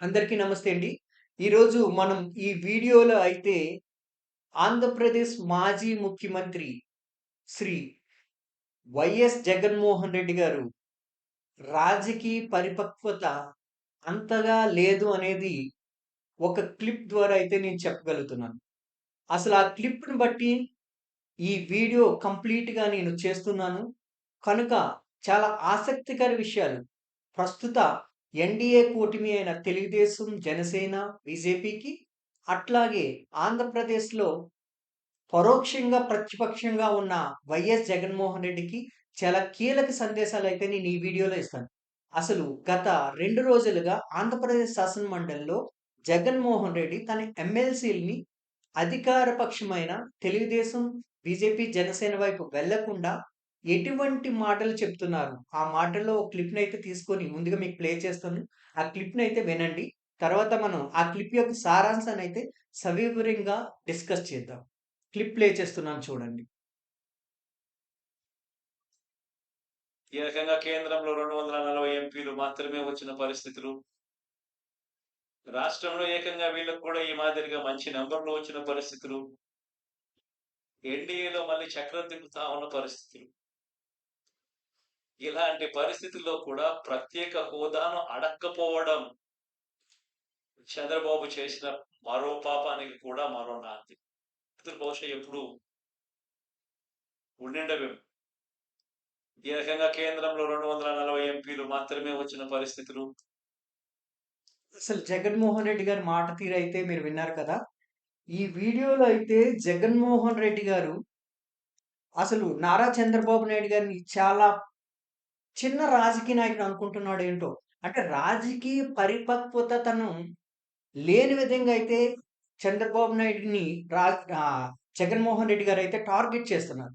అందరికీ నమస్తే అండి. ఈరోజు మనం ఈ వీడియోలో అయితే ఆంధ్రప్రదేశ్ మాజీ ముఖ్యమంత్రి శ్రీ వైఎస్ జగన్మోహన్ రెడ్డి గారు రాజకీయ పరిపక్వత అంతగా లేదు అనేది ఒక క్లిప్ ద్వారా అయితే నేను చెప్పగలుగుతున్నాను. అసలు ఆ క్లిప్‌ని బట్టి ఈ వీడియో కంప్లీట్‌గా నేను చేస్తున్నాను. కనుక చాలా ఆసక్తికర విషయాలు ప్రస్తుత ఎన్‌డీఏ కూటమి అయిన తెలుగుదేశం, జనసేన, బీజేపీకి అట్లాగే ఆంధ్రప్రదేశ్‌లో పరోక్షంగా ప్రతిపక్షంగా ఉన్న వైఎస్ జగన్మోహన్ రెడ్డికి చాలా కీలక సందేశాలు అయితే నేను ఈ వీడియోలో ఇస్తాను. అసలు గత రెండు రోజులుగా ఆంధ్రప్రదేశ్ శాసన మండలిలో జగన్మోహన్ రెడ్డి తన ఎమ్మెల్సీలని అధికార పక్షమైన తెలుగుదేశం, బీజేపీ, జనసేన వైపు వెళ్ళకుండా ఎటువంటి మాటలు చెప్తున్నారు? ఆ మాటల్లో ఒక అయితే తీసుకొని ముందుగా మీకు ప్లే చేస్తాను. ఆ క్లిప్ని అయితే వినండి. తర్వాత మనం ఆ క్లిప్ యొక్క సారాంశాన్ని అయితే సవివరంగా డిస్కస్ చేద్దాం. క్లిప్ ప్లే చేస్తున్నాను చూడండి. ఈ రకంగా కేంద్రంలో 240 ఎంపీలు మాత్రమే వచ్చిన పరిస్థితులు. రాష్ట్రంలో ఏకంగా వీళ్ళకి కూడా ఈ మాదిరిగా మంచి నంబర్‌లు వచ్చిన పరిస్థితులు. ఎన్‌డీఏలో మళ్ళీ చక్రం తిప్పుతా ఉన్న పరిస్థితులు. ఇలాంటి పరిస్థితుల్లో కూడా ప్రత్యేక హోదాను అడక్కపోవడం చంద్రబాబు చేసిన మరో పాపానికి కూడా మరో నాంది. ఇది బహుశా ఎప్పుడు ఉండిండవేమో. ఈ రకంగా కేంద్రంలో 240 ఎంపీలు మాత్రమే వచ్చిన పరిస్థితులు. అసలు జగన్మోహన్ రెడ్డి గారి మాట తీరైతే మీరు విన్నారు కదా! ఈ వీడియోలో అయితే జగన్మోహన్ రెడ్డి గారు అసలు నారా చంద్రబాబు నాయుడు గారిని చాలా చిన్న రాజకీయ నాయకుడు అనుకుంటున్నాడు ఏంటో అంటే రాజకీయ పరిపక్వత తను లేని విధంగా అయితే చంద్రబాబు నాయుడిని రా జగన్మోహన్ రెడ్డి గారు అయితే టార్గెట్ చేస్తున్నారు.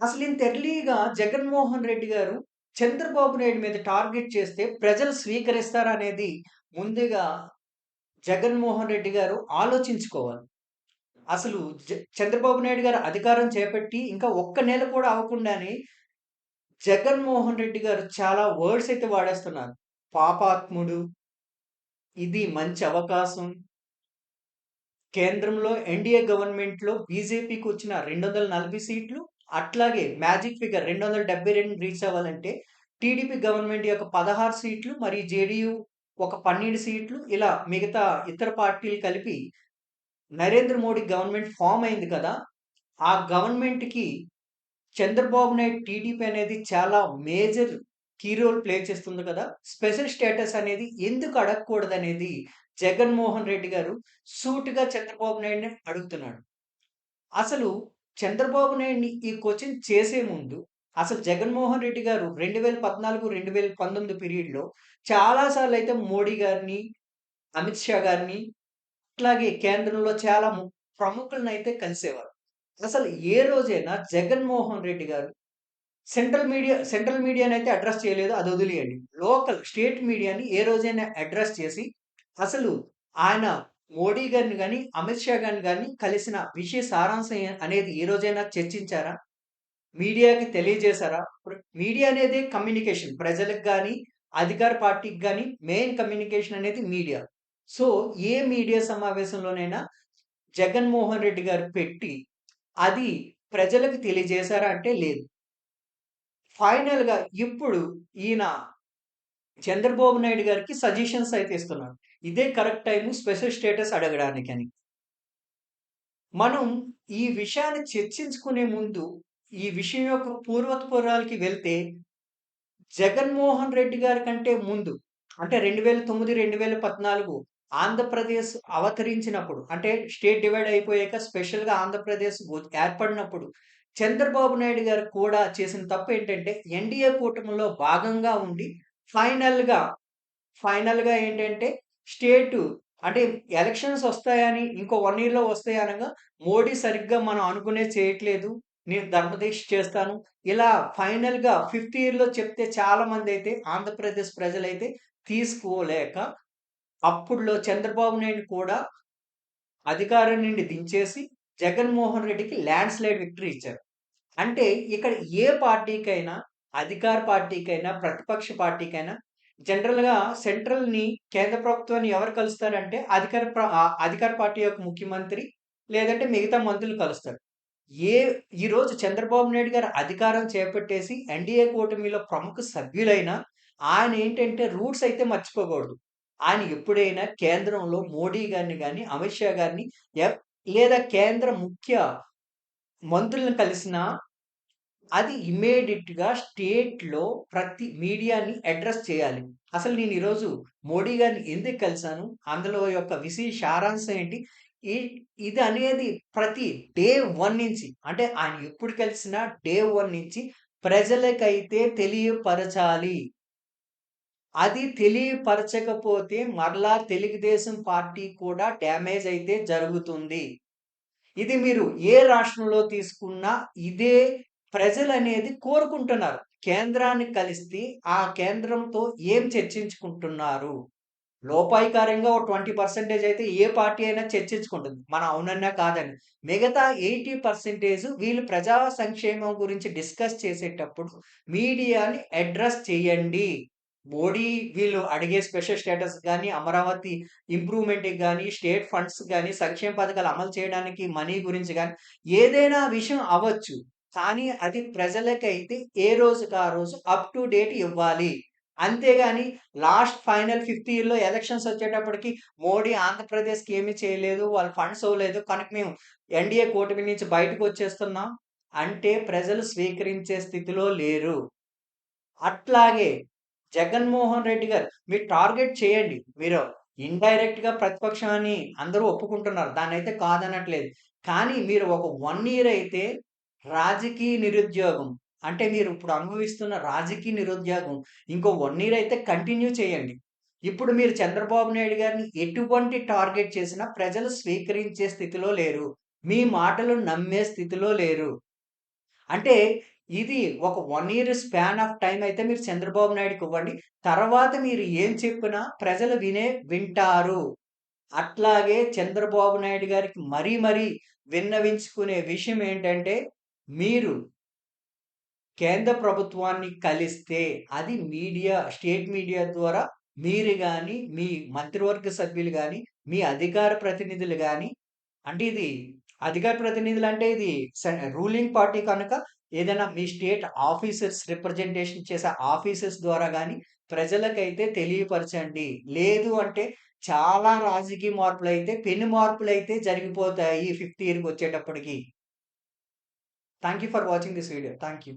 అసలు ఇంత ఎర్లీగా జగన్మోహన్ రెడ్డి గారు చంద్రబాబు నాయుడు మీద టార్గెట్ చేస్తే ప్రజలు స్వీకరిస్తారనేది ముందుగా జగన్మోహన్ రెడ్డి గారు ఆలోచించుకోవాలి. అసలు చంద్రబాబు నాయుడు గారు అధికారం చేపట్టి ఇంకా ఒక్క నెల కూడా అవ్వకుండానే జగన్మోహన్ రెడ్డి గారు చాలా వర్డ్స్ అయితే వాడేస్తున్నారు. పాపాత్ముడు. ఇది మంచి అవకాశం. కేంద్రంలో ఎన్‌డీఏ గవర్నమెంట్‌లో బీజేపీకి వచ్చిన 240 సీట్లు అట్లాగే మ్యాజిక్ ఫిగర్ 272 రీచ్ అవ్వాలంటే టీడీపీ గవర్నమెంట్ యొక్క 16 సీట్లు మరియు జేడీయూ ఒక 12 సీట్లు ఇలా మిగతా ఇతర పార్టీలు కలిపి నరేంద్ర మోడీ గవర్నమెంట్ ఫామ్ అయింది కదా! ఆ గవర్నమెంట్‌కి చంద్రబాబు నాయుడు టీడీపీ అనేది చాలా మేజర్ కీ రోల్ ప్లే చేస్తుంది కదా! స్పెషల్ స్టేటస్ అనేది ఎందుకు అడగకూడదనేది జగన్మోహన్ రెడ్డి గారు సూటిగా చంద్రబాబు నాయుడిని అడుగుతున్నాడు. అసలు చంద్రబాబు నాయుడిని ఈ క్వశ్చన్ చేసే ముందు అసలు జగన్మోహన్ రెడ్డి గారు 2014, 2019 పీరియడ్‌లో చాలా సార్లయితే మోడీ గారిని, అమిత్ షా గారిని అట్లాగే కేంద్రంలో చాలా ము అయితే కలిసేవారు. అసలు ఏ రోజైనా జగన్మోహన్ రెడ్డి గారు సెంట్రల్ మీడియా సెంట్రల్ మీడియాను అయితే అడ్రస్ చేయలేదు. అది వదిలేయండి. లోకల్ స్టేట్ మీడియాని ఏ రోజైనా అడ్రస్ చేసి అసలు ఆయన మోడీ గారిని కానీ అమిత్ షా గారిని కానీ కలిసిన విషయ సారాంశం అనేది ఏ రోజైనా చర్చించారా? మీడియాకి తెలియజేశారా? ఇప్పుడు మీడియా అనేది కమ్యూనికేషన్. ప్రజలకు కానీ అధికార పార్టీకి కానీ మెయిన్ కమ్యూనికేషన్ అనేది మీడియా. సో, ఏ మీడియా సమావేశంలోనైనా జగన్మోహన్ రెడ్డి గారు పెట్టి అది ప్రజలకు తెలియజేశారా అంటే లేదు. ఫైనల్‌గా ఇప్పుడు ఈయన చంద్రబాబు నాయుడు గారికి సజెషన్స్ అయితే ఇస్తున్నాడు ఇదే కరెక్ట్ టైము స్పెషల్ స్టేటస్ అడగడానికని. మనం ఈ విషయాన్ని చర్చించుకునే ముందు ఈ విషయం యొక్క పూర్వత్పురాలకి వెళ్తే జగన్మోహన్ రెడ్డి గారి కంటే ముందు అంటే 2009, 2014 ఆంధ్రప్రదేశ్ అవతరించినప్పుడు అంటే స్టేట్ డివైడ్ అయిపోయాక స్పెషల్‌గా ఆంధ్రప్రదేశ్ ఏర్పడినప్పుడు చంద్రబాబు నాయుడు గారు కూడా చేసిన తప్పు ఏంటంటే ఎన్‌డీఏ కూటమిలో భాగంగా ఉండి ఫైనల్‌గా, ఫైనల్‌గా ఏంటంటే స్టేటు అంటే ఎలక్షన్స్ వస్తాయని ఇంకో వన్ ఇయర్‌లో వస్తాయి అనగా మోడీ సరిగ్గా మనం అనుకునే చేయట్లేదు. నేను ధర్మదీక్ష చేస్తాను. ఇలా ఫైనల్‌గా ఫిఫ్త్ ఇయర్‌లో చెప్తే చాలామందైతే ఆంధ్రప్రదేశ్ ప్రజలైతే తీసుకోలేక అప్పుడులో చంద్రబాబు నాయుడు కూడా అధికారం నుండి దించేసి జగన్మోహన్ రెడ్డికి ల్యాండ్ స్లైడ్ విక్టరీ ఇచ్చారు. అంటే ఇక్కడ ఏ పార్టీకైనా అధికార పార్టీకైనా, ప్రతిపక్ష పార్టీకైనా జనరల్‌గా సెంట్రల్‌ని కేంద్ర ప్రభుత్వాన్ని ఎవరు కలుస్తారంటే అధికార అధికార పార్టీ యొక్క ముఖ్యమంత్రి లేదంటే మిగతా మంత్రులు కలుస్తారు. ఏ ఈరోజు చంద్రబాబు నాయుడు గారు అధికారం చేపట్టేసి ఎన్‌డీఏ కూటమిలో ప్రముఖ సభ్యులైన ఆయన ఏంటంటే రూట్స్ అయితే మర్చిపోకూడదు. ఆయన ఎప్పుడైనా కేంద్రంలో మోడీ గారిని కానీ అమిత్ షా గారిని లేదా కేంద్ర ముఖ్య మంత్రులను కలిసినా అది ఇమ్మీడియేట్‌గా స్టేట్‌లో ప్రతి మీడియాని అడ్రస్ చేయాలి. అసలు నేను ఈరోజు మోడీ గారిని ఎందుకు కలిశాను అందులో యొక్క విశేష సారాంశం ఏంటి? ఈ ఇది అనేది ప్రతి డే వన్ నుంచి అంటే ఆయన ఎప్పుడు కలిసినా డే వన్ నుంచి ప్రజలకైతే తెలియపరచాలి. అది తెలియపరచకపోతే మరలా తెలుగుదేశం పార్టీ కూడా డ్యామేజ్ అయితే జరుగుతుంది. ఇది మీరు ఏ రాష్ట్రంలో తీసుకున్నా ఇదే ప్రజలనేది కోరుకుంటున్నారు. కేంద్రాన్ని కలిస్తే ఆ కేంద్రంతో ఏం చర్చించుకుంటున్నారు? లోపాయికారంగా ఓ 20% అయితే ఏ పార్టీ అయినా చర్చించుకుంటుంది. మన అవునన్నా కాదని. మిగతా 80% వీళ్ళు ప్రజా సంక్షేమం గురించి డిస్కస్ చేసేటప్పుడు మీడియాని అడ్రస్ చేయండి. మోడీ వీళ్ళు అడిగే స్పెషల్ స్టేటస్ కానీ అమరావతి ఇంప్రూవ్‌మెంట్‌కి కానీ స్టేట్ ఫండ్స్ కానీ సంక్షేమ పథకాలు అమలు చేయడానికి మనీ గురించి కానీ ఏదైనా విషయం అవ్వచ్చు. కానీ అది ప్రజలకైతే ఏ రోజుకి ఆ రోజు అప్ టు డేట్ ఇవ్వాలి. అంతేగాని లాస్ట్ ఫైనల్ ఫిఫ్త్ ఇయర్‌లో ఎలక్షన్స్ వచ్చేటప్పటికి మోడీ ఆంధ్రప్రదేశ్‌కి ఏమి చేయలేదు. వాళ్ళు ఫండ్స్ ఇవ్వలేదు. కనుక మేము ఎన్‌డీఏ కూటమి నుంచి బయటకు వచ్చేస్తున్నాం అంటే ప్రజలు స్వీకరించే స్థితిలో లేరు. అట్లాగే జగన్మోహన్ రెడ్డి గారు మీరు టార్గెట్ చేయండి. మీరు ఇండైరెక్ట్‌గా ప్రతిపక్షం అని అందరూ ఒప్పుకుంటున్నారు. దాన్నైతే కాదనట్లేదు. కానీ మీరు ఒక వన్ ఇయర్ అయితే రాజకీయ నిరుద్యోగం అంటే మీరు ఇప్పుడు అనుభవిస్తున్న రాజకీయ నిరుద్యోగం ఇంకో వన్ ఇయర్ అయితే కంటిన్యూ చేయండి. ఇప్పుడు మీరు చంద్రబాబు నాయుడు గారిని ఎటువంటి టార్గెట్ చేసినా ప్రజలు స్వీకరించే స్థితిలో లేరు. మీ మాటలు నమ్మే స్థితిలో లేరు. అంటే ఇది ఒక one year span of time అయితే మీరు చంద్రబాబు నాయుడుకి ఇవ్వండి. తర్వాత మీరు ఏం చెప్పినా ప్రజలు వినే వింటారు. అట్లాగే చంద్రబాబు నాయుడు గారికి మరీ మరీ విన్నవించుకునే విషయం ఏంటంటే మీరు కేంద్ర ప్రభుత్వాన్ని కలిస్తే అది మీడియా స్టేట్ మీడియా ద్వారా మీరు కానీ మీ మంత్రివర్గ సభ్యులు కానీ మీ అధికార ప్రతినిధులు కానీ అంటే ఇది అధికార ప్రతినిధులు అంటే ఇది స రూలింగ్ పార్టీ కనుక ఏదైనా మీ స్టేట్ ఆఫీసర్స్ రిప్రజెంటేషన్ చేసే ఆఫీసర్స్ ద్వారా కానీ ప్రజలకైతే తెలియపరచండి. లేదు అంటే చాలా రాజకీయ మార్పులు అయితే పెను అయితే జరిగిపోతాయి ఫిఫ్త్ ఇయర్‌కి వచ్చేటప్పటికి. Thank you for watching this video. Thank you.